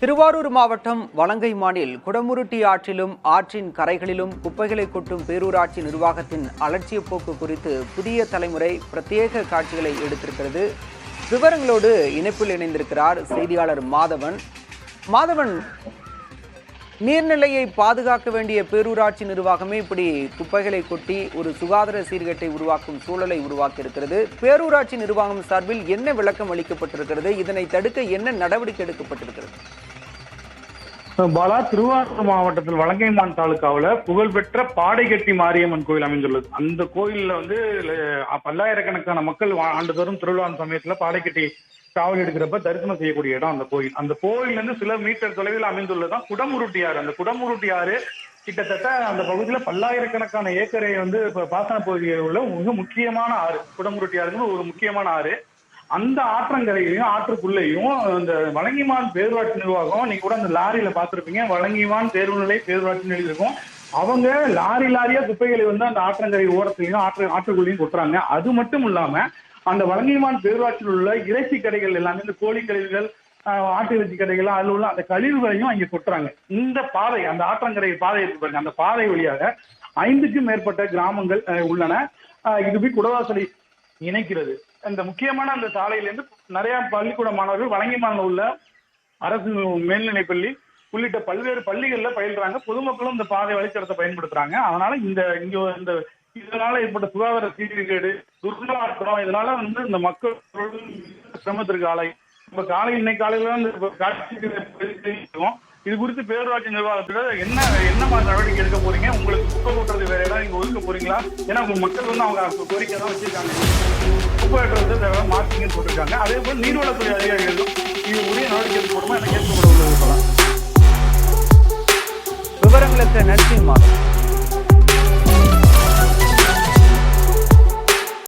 திருவாரூர் மாவட்டம் வலங்கைமானில் குடமுருட்டி ஆற்றிலும் ஆற்றின் கரைகளிலும் குப்பைகளை கொட்டும் பேரூராட்சி நிர்வாகத்தின் அலட்சிய போக்கு குறித்து புதிய தலைமுறை பிரத்யேக காட்சிகளை எடுத்திருக்கிறது. விவரங்களோடு இணைப்பில் இணைந்திருக்கிறார் செய்தியாளர் மாதவன். மாதவன் நீர்நிலையை பாதுகாக்க வேண்டிய பேரூராட்சி நிர்வாகமே இப்படி குப்பைகளை கொட்டி ஒரு சுகாதார சீர்கேட்டை உருவாக்கும் சூழலை உருவாக்கி இருக்கிறது பேரூராட்சி நிர்வாகம் சார்பில் என்ன விளக்கம் அளிக்கப்பட்டிருக்கிறது? இதனை தடுக்க என்ன நடவடிக்கை எடுக்கப்பட்டிருக்கிறது? பாலா திருவாரூர் மாவட்டத்தில் வலங்கைமான் தாலுக்காவில் புகழ்பெற்ற பாடைகட்டி மாரியம்மன் கோயில் அமைந்துள்ளது. அந்த கோயில்ல வந்து பல்லாயிரக்கணக்கான மக்கள் வா- ஆண்டுதோறும் திருவிழா சமயத்துல பாடைக்கட்டி காவல் எடுக்கிறப்ப தரிசனம் செய்யக்கூடிய இடம் அந்த கோயில். அந்த கோயில்ல இருந்து சில மீட்டர் தொலைவில் அமைந்துள்ளதான் குடமுருட்டி ஆறு அந்த குடமுருட்டி ஆறு கிட்டத்தட்ட அந்த பகுதியில பல்லாயிரக்கணக்கான ஏக்கரை வந்து பாசன பகுதியில் உள்ள மிக முக்கியமான ஆறு. குடமுருட்டி ஒரு முக்கியமான ஆறு. அந்த ஆற்றங்கரையிலையும் ஆற்றுக்குள்ளேயும் இந்த வழங்கிமான் பேரூராட்சி நிர்வாகம் நீங்க கூட அந்த லாரியில பார்த்திருப்பீங்க வழங்கிமான் தேர்வுநிலை பேரூராட்சி நிலையம் இருக்கும். அவங்க லாரி லாரியா குப்பைகளை வந்து அந்த ஆற்றங்கரை ஓரத்திலையும் ஆற்று ஆற்றுக்குள்ளேயும் கொட்டுறாங்க. அது மட்டும் இல்லாம அந்த வழங்கிமான் பேரூராட்சியில் உள்ள இறைச்சி கடைகள் எல்லாமே இந்த கோழி கழிவுகள் ஆட்டு இறைச்சி கடைகள் அதில் உள்ள அந்த கழிவுகளையும் அங்கே கொட்டுறாங்க. இந்த பாதை அந்த ஆற்றங்கரை பாதை இருக்கு பாருங்க அந்த பாதை வழியாக ஐந்துக்கும் மேற்பட்ட கிராமங்கள் உள்ளன. இது போய் குடவாசலை இணைக்கிறது. அந்த முக்கியமான அந்த சாலையிலேருந்து நிறைய பள்ளிக்கூட மாணவர்கள் வழங்கிமான உள்ள அரசு மேல்நிலை பள்ளி உள்ளிட்ட பல்வேறு பள்ளிகள்ல பயில்றாங்க. பொதுமக்களும் இந்த பாதை வழித்தடத்தை பயன்படுத்துறாங்க. அதனால இந்த இங்க இந்த இதனால ஏற்பட்ட சுகாதார சீர்கேடு துர்நாற்றம் இதனால வந்து இந்த மக்கள் சிரமத்திற்கு ஆலை இப்ப காலை இன்னைக்கு காலையில இந்த காட்சி இது குறித்து பேரூராட்சி நிர்வாகத்துல என்ன என்ன மாதிரி நடவடிக்கை எடுக்க போறீங்க? நீங்க ஒதுக்க போறீங்களா? ஏன்னா உங்க மக்கள் வந்து அவங்க கோரிக்கை தான் வச்சிருக்காங்க. குப்பை வெட்டுறது மார்க்கிங் போட்டிருக்காங்க. அதே போல நீர்வளத்துறை அதிகாரிகளும் இது உரிய நடவடிக்கை எடுக்க போடுமா என்ன கேட்கப்பட உள்ள விவரங்களுக்கு நன்றி